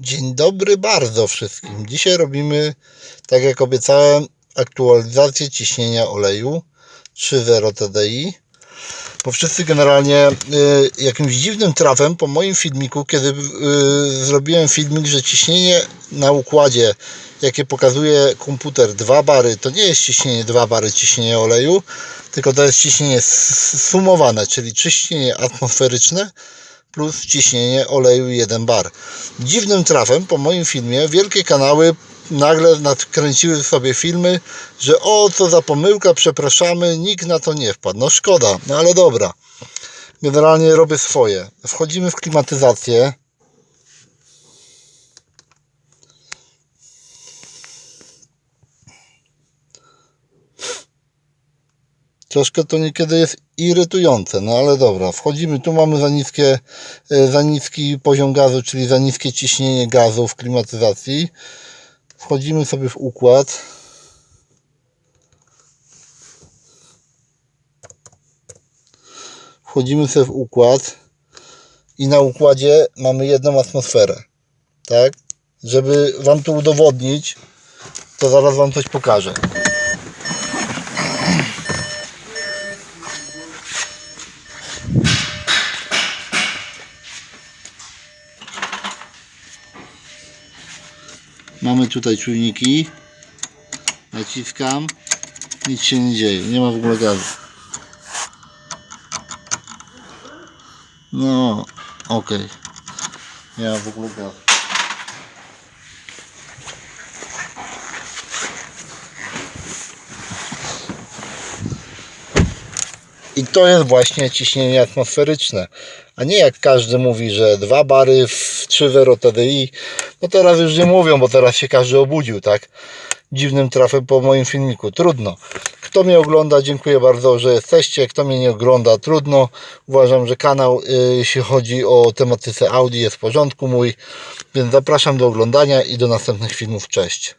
Dzień dobry bardzo wszystkim. Dzisiaj robimy, tak jak obiecałem, aktualizację ciśnienia oleju 3.0 TDI. Bo wszyscy generalnie y, jakimś dziwnym trafem po moim filmiku, kiedy y, zrobiłem filmik, że ciśnienie na układzie, jakie pokazuje komputer 2 bary, to nie jest ciśnienie 2 bary ciśnienia oleju, tylko to jest ciśnienie sumowane, czyli ciśnienie atmosferyczne plus ciśnienie oleju 1 bar. Dziwnym trafem po moim filmie wielkie kanały nagle nadkręciły sobie filmy, że o co za pomyłka, przepraszamy, nikt na to nie wpadł. No szkoda, no ale dobra. Generalnie robię swoje. Wchodzimy w klimatyzację. Troszkę to niekiedy jest irytujące, no ale dobra. Wchodzimy, tu mamy za, niskie, e, za niski poziom gazu, czyli za niskie ciśnienie gazu w klimatyzacji. Wchodzimy sobie w układ. Wchodzimy sobie w układ i na układzie mamy jedną atmosferę. Tak? Żeby Wam to udowodnić, to zaraz Wam coś pokażę. Mamy tutaj czujniki. Naciskam. Nic się nie dzieje. Nie ma w ogóle gazu. No, ok. Nie ma w ogóle gazu. I to jest właśnie ciśnienie atmosferyczne. A nie jak każdy mówi, że dwa bary w 3 Vero TDI. No teraz już nie mówią, bo teraz się każdy obudził, tak? Dziwnym trafem po moim filmiku. Trudno. Kto mnie ogląda, dziękuję bardzo, że jesteście. Kto mnie nie ogląda, trudno. Uważam, że kanał, y, jeśli chodzi o tematyce Audi, jest w porządku mój. Więc zapraszam do oglądania i do następnych filmów. Cześć.